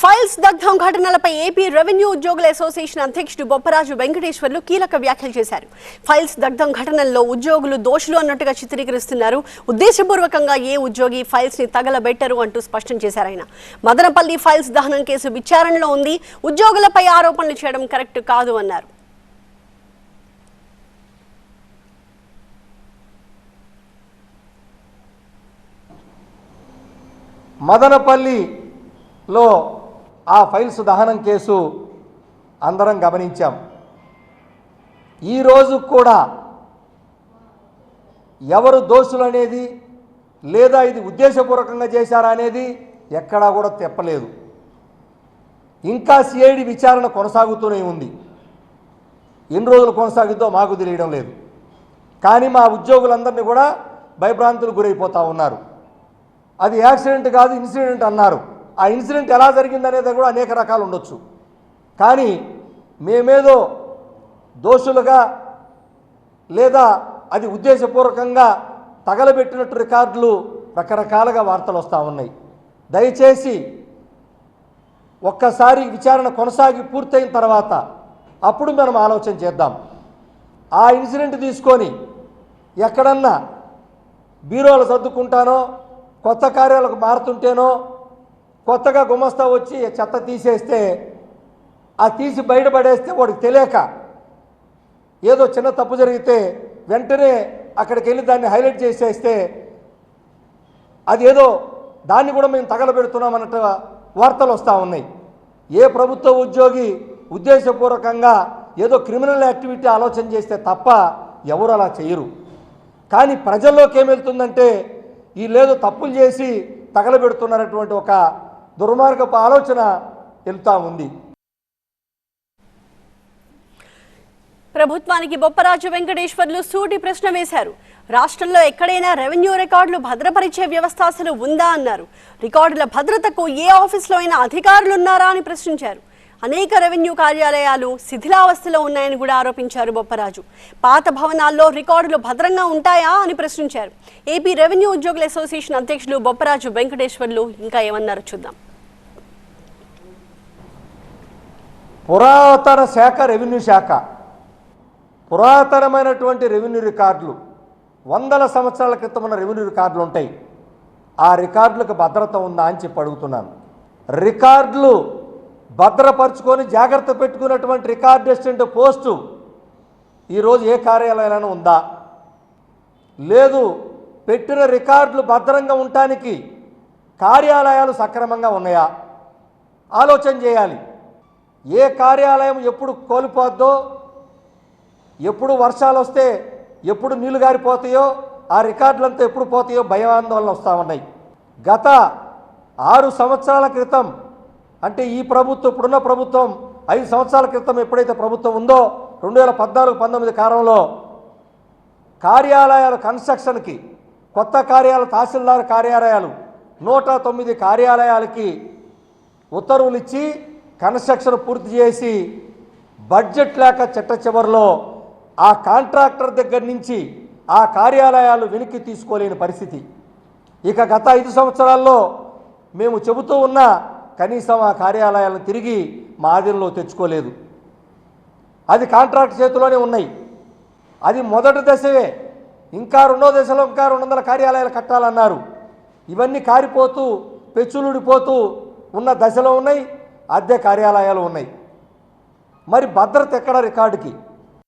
Files దగ్ధం ఘటనలపై AP revenue ఉద్యోగుల అసోసియేషన్ అధ్యక్షుడు బొప్పరాజు వెంకటేశ్వర్లు కీలక వ్యాఖ్యలు చేశారు. ఫైల్స్ దగ్ధం ఘటనల్లో ఉద్యోగులు దోషులు అన్నట్టుగా చిత్రీకరిస్తున్నారు. ఉద్దేశపూర్వకంగా ఏ ఉద్యోగి ఫైల్స్ని తగలబెట్టరు అంటూ స్పష్టం చేశారు ఆయన. మదనపల్లి ఫైల్స్ దహనం కేసు విచారణలో ఉంది. ఉద్యోగులపై ఆరోపణలు చేయడం కరెక్ట్ కాదు అన్నారు. మదనపల్లిలో ఆ ఫైల్స్ దహనం కేసు అందరం గమనించాం. ఈరోజు కూడా ఎవరు దోషులు అనేది లేదా ఇది ఉద్దేశపూర్వకంగా చేశారా అనేది ఎక్కడా కూడా తెప్పలేదు. ఇంకా సిఐడి విచారణ కొనసాగుతూనే ఉంది. ఎన్ని రోజులు కొనసాగుద్దో మాకు తెలియడం లేదు. కానీ మా ఉద్యోగులందరినీ కూడా భయభ్రాంతులు గురైపోతూ ఉన్నారు. అది యాక్సిడెంట్ కాదు ఇన్సిడెంట్ అన్నారు. ఆ ఇన్సిడెంట్ ఎలా జరిగిందనేది కూడా అనేక రకాలు ఉండొచ్చు. కానీ మేమేదో దోషులుగా లేదా అది ఉద్దేశపూర్వకంగా తగలబెట్టినట్టు రికార్డులు రకరకాలుగా వార్తలు వస్తూ ఉన్నాయి. దయచేసి ఒక్కసారి విచారణ కొనసాగి పూర్తయిన తర్వాత అప్పుడు మనం ఆలోచన చేద్దాం. ఆ ఇన్సిడెంట్ తీసుకొని ఎక్కడన్నా బీరోలు సర్దుకుంటానో కొత్త కార్యాలకు మారుతుంటేనో కొత్తగా గుమస్తా వచ్చి చెత్త తీసేస్తే ఆ తీసి బయటపడేస్తే వాడికి తెలియక ఏదో చిన్న తప్పు జరిగితే వెంటనే అక్కడికి వెళ్ళి దాన్ని హైలైట్ చేసేస్తే అది ఏదో దాన్ని కూడా మేము తగలబెడుతున్నాం అన్నట్టు వార్తలు వస్తూ ఉన్నాయి. ఏ ప్రభుత్వ ఉద్యోగి ఉద్దేశపూర్వకంగా ఏదో క్రిమినల్ యాక్టివిటీ ఆలోచన చేస్తే తప్ప ఎవరు అలా చేయరు. కానీ ప్రజల్లోకి ఏం వెళ్తుందంటే లేదో తప్పులు చేసి తగలబెడుతున్నటువంటి ఒక దుర్మార్గపు ఆలోచన వెళ్తా ఉంది. ప్రభుత్వానికి బొప్పరాజు వెంకటేశ్వర్లు సూటి ప్రశ్న వేశారు. రాష్ట్రంలో ఎక్కడైనా రెవెన్యూ రికార్డులు భద్రపరిచే వ్యవస్థ అసలు ఉందా అన్నారు. రికార్డుల భద్రతకు ఏ ఆఫీసులో అయినా అధికారులు ఉన్నారా అని ప్రశ్నించారు. అనేక రెవెన్యూ కార్యాలయాలు శిథిలావస్థలో ఉన్నాయని కూడా ఆరోపించారు బొప్పరాజు. పాత భవనాల్లో రికార్డులు భద్రంగా ఉంటాయా అని ప్రశ్నించారు. ఏపీ రెవెన్యూ ఉద్యోగుల అసోసియేషన్ అధ్యక్షులు బొప్పరాజు వెంకటేశ్వర్లు ఇంకా ఏమన్నారు చూద్దాం. పురాతన శాఖ రెవెన్యూ శాఖ. పురాతనమైనటువంటి రెవెన్యూ రికార్డులు వందల సంవత్సరాల క్రితం ఉన్న రెవెన్యూ రికార్డులు ఉంటాయి. ఆ రికార్డులకు భద్రత ఉందా అని చెప్పి అడుగుతున్నాను. రికార్డులు భద్రపరుచుకొని జాగ్రత్త పెట్టుకున్నటువంటి రికార్డ్ అసిస్టెంట్ పోస్టు ఈరోజు ఏ కార్యాలయంలో ఉందా? లేదు పెట్టిన రికార్డులు భద్రంగా ఉండటానికి కార్యాలయాలు సక్రమంగా ఉన్నాయా? ఆలోచన చేయాలి. ఏ కార్యాలయం ఎప్పుడు కోల్పోద్దో ఎప్పుడు వర్షాలు వస్తే ఎప్పుడు నీళ్ళు గారిపోతాయో ఆ రికార్డులంతా ఎప్పుడు పోతాయో భయాందోళన వస్తూ ఉన్నాయి. గత ఆరు సంవత్సరాల క్రితం అంటే ఈ ప్రభుత్వం ఇప్పుడున్న ప్రభుత్వం ఐదు సంవత్సరాల క్రితం ఎప్పుడైతే ప్రభుత్వం ఉందో రెండు వేల పద్నాలుగు పంతొమ్మిది కాలంలో కార్యాలయాల కన్స్ట్రక్షన్కి కొత్త కార్యాలయ తహసీల్దార్ కార్యాలయాలు నూట తొమ్మిది కార్యాలయాలకి ఉత్తర్వులు ఇచ్చి కన్స్ట్రక్షన్ పూర్తి చేసి బడ్జెట్ లేక చెట్ట చివరిలో ఆ కాంట్రాక్టర్ దగ్గర నుంచి ఆ కార్యాలయాలు వెనక్కి తీసుకోలేని పరిస్థితి. ఇక గత ఐదు సంవత్సరాల్లో మేము చెబుతూ ఉన్న కనీసం ఆ కార్యాలయాలను తిరిగి మా ఆధీనంలో తెచ్చుకోలేదు. అది కాంట్రాక్ట్ చేతిలోనే ఉన్నాయి. అది మొదటి దశవే. ఇంకా రెండో దశలో ఇంకా రెండు వందల కార్యాలయాలు కట్టాలన్నారు. ఇవన్నీ కారిపోతూ పెచ్చులుడిపోతూ ఉన్న దశలో ఉన్నాయి. అద్దె కార్యాలయాలు ఉన్నాయి. మరి భద్రత ఎక్కడ రికార్డుకి?